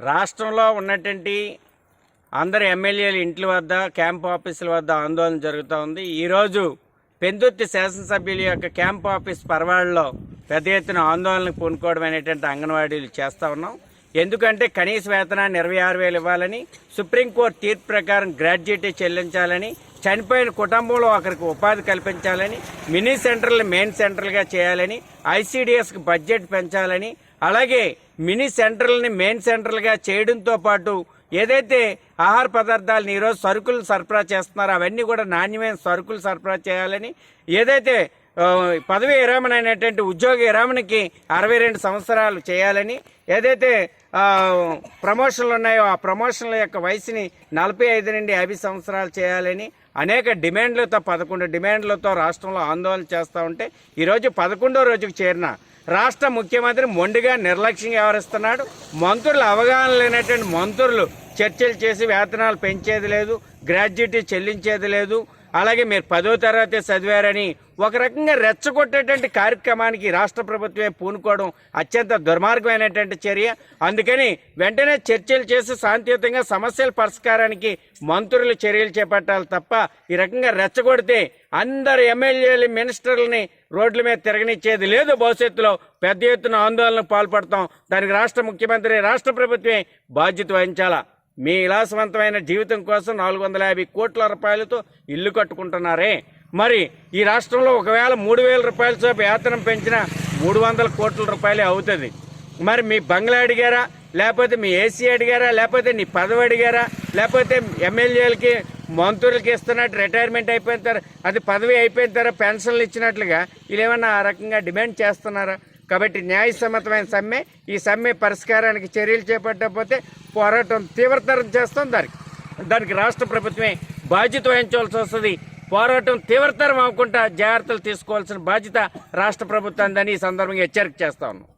రాష్ట్రంలో ఉన్నటువంటి అందరు ఎమ్మెల్యేలు ఇంట్ల వద్ద క్యాంప్ ఆఫీసుల వద్ద ఆందోళన జరుగుతూ ఉంది. ఈరోజు పెందుర్తి శాసనసభ్యుల యొక్క క్యాంప్ ఆఫీస్ పర్వాళ్ళలో పెద్ద ఎత్తున ఆందోళనకు పూనుకోవడం అనేటువంటి అంగన్వాడీలు చేస్తూ ఉన్నాం. ఎందుకంటే కనీస వేతనాన్ని ఇరవై ఆరు వేలు ఇవ్వాలని సుప్రీంకోర్టు తీర్పు ప్రకారం గ్రాడ్యుయేటీ చెల్లించాలని చనిపోయిన కుటుంబంలో ఒకరికి ఉపాధి కల్పించాలని మినీ సెంటర్లు మెయిన్ సెంటర్లుగా చేయాలని ఐసీడీఎస్కి బడ్జెట్ పెంచాలని అలాగే మినీ సెంటర్లని మెయిన్ సెంటర్లుగా చేయడంతో పాటు ఏదైతే ఆహార పదార్థాలను ఈరోజు సరుకులు సరఫరా చేస్తున్నారో అవన్నీ కూడా నాణ్యమైన సరుకులు సరఫరా చేయాలని ఏదైతే పదవి విరమణ అయినటువంటి ఉద్యోగ విరమణకి అరవై రెండు సంవత్సరాలు చేయాలని ఏదైతే ప్రమోషన్లు ఉన్నాయో ఆ ప్రమోషన్ల యొక్క వయసుని నలభై ఐదు నుండి యాభై సంవత్సరాలు చేయాలని అనేక డిమాండ్లతో పదకొండు డిమాండ్లతో రాష్ట్రంలో ఆందోళన చేస్తూ ఉంటే ఈరోజు పదకొండో రోజుకు చేరిన రాష్ట్ర ముఖ్యమంత్రి మొండిగా నిర్లక్ష్యంగా వ్యవహరిస్తున్నాడు. మంత్రులు అవగాహన లేనటువంటి మంత్రులు చర్చలు చేసి వేతనాలు పెంచేది లేదు గ్రాడ్యుయేటీ చెల్లించేది లేదు అలాగే మీరు పదో తరగతి చదివారని ఒక రకంగా రెచ్చగొట్టేటువంటి కార్యక్రమానికి రాష్ట్ర ప్రభుత్వమే పూనుకోవడం అత్యంత దుర్మార్గమైనటువంటి చర్య. అందుకని వెంటనే చర్చలు చేసి శాంతియుతంగా సమస్యల పరిష్కారానికి మంత్రులు చర్యలు చేపట్టాలి తప్ప ఈ రకంగా రెచ్చగొడితే అందరు ఎమ్మెల్యేలు మినిస్టర్లని రోడ్ల మీద తిరగనిచ్చేది లేదు. భవిష్యత్తులో పెద్ద ఎత్తున ఆందోళనకు పాల్పడతాం. దానికి రాష్ట్ర ముఖ్యమంత్రి రాష్ట్ర ప్రభుత్వమే బాధ్యత వహించాలా? మీ విలాసవంతమైన జీవితం కోసం నాలుగు వందల యాభై కోట్ల రూపాయలతో ఇల్లు కట్టుకుంటున్నారే. మరి ఈ రాష్ట్రంలో ఒకవేళ మూడు వేల రూపాయల చొప్పున వేతనం పెంచిన మూడు వందల కోట్ల రూపాయలే అవుతుంది. మరి మీ బంగ్లా అడిగారా? లేకపోతే మీ ఏసీ అడిగారా? లేకపోతే నీ పదవి అడిగారా? లేకపోతే ఎమ్మెల్యేలకి మంత్రులకి ఇస్తున్నట్టు రిటైర్మెంట్ అయిపోయిన తర్వాత అది పదవి అయిపోయిన తర్వాత పెన్షన్లు ఇచ్చినట్లుగా వీళ్ళు ఏమన్నా ఆ రకంగా డిమాండ్ చేస్తున్నారా? కాబట్టి న్యాయసమ్మతమైన సమ్మె ఈ సమ్మె పరిష్కారానికి చర్యలు చేపట్టకపోతే పోరాటం తీవ్రతరం చేస్తాం దానికి. దానికి రాష్ట్ర ప్రభుత్వమే బాధ్యత వహించవలసి వస్తుంది. పోరాటం తీవ్రతరం అవ్వకుండా జాగ్రత్తలు తీసుకోవాల్సిన బాధ్యత రాష్ట్ర ప్రభుత్వం ఈ సందర్భంగా హెచ్చరిక చేస్తా ఉన్నాం.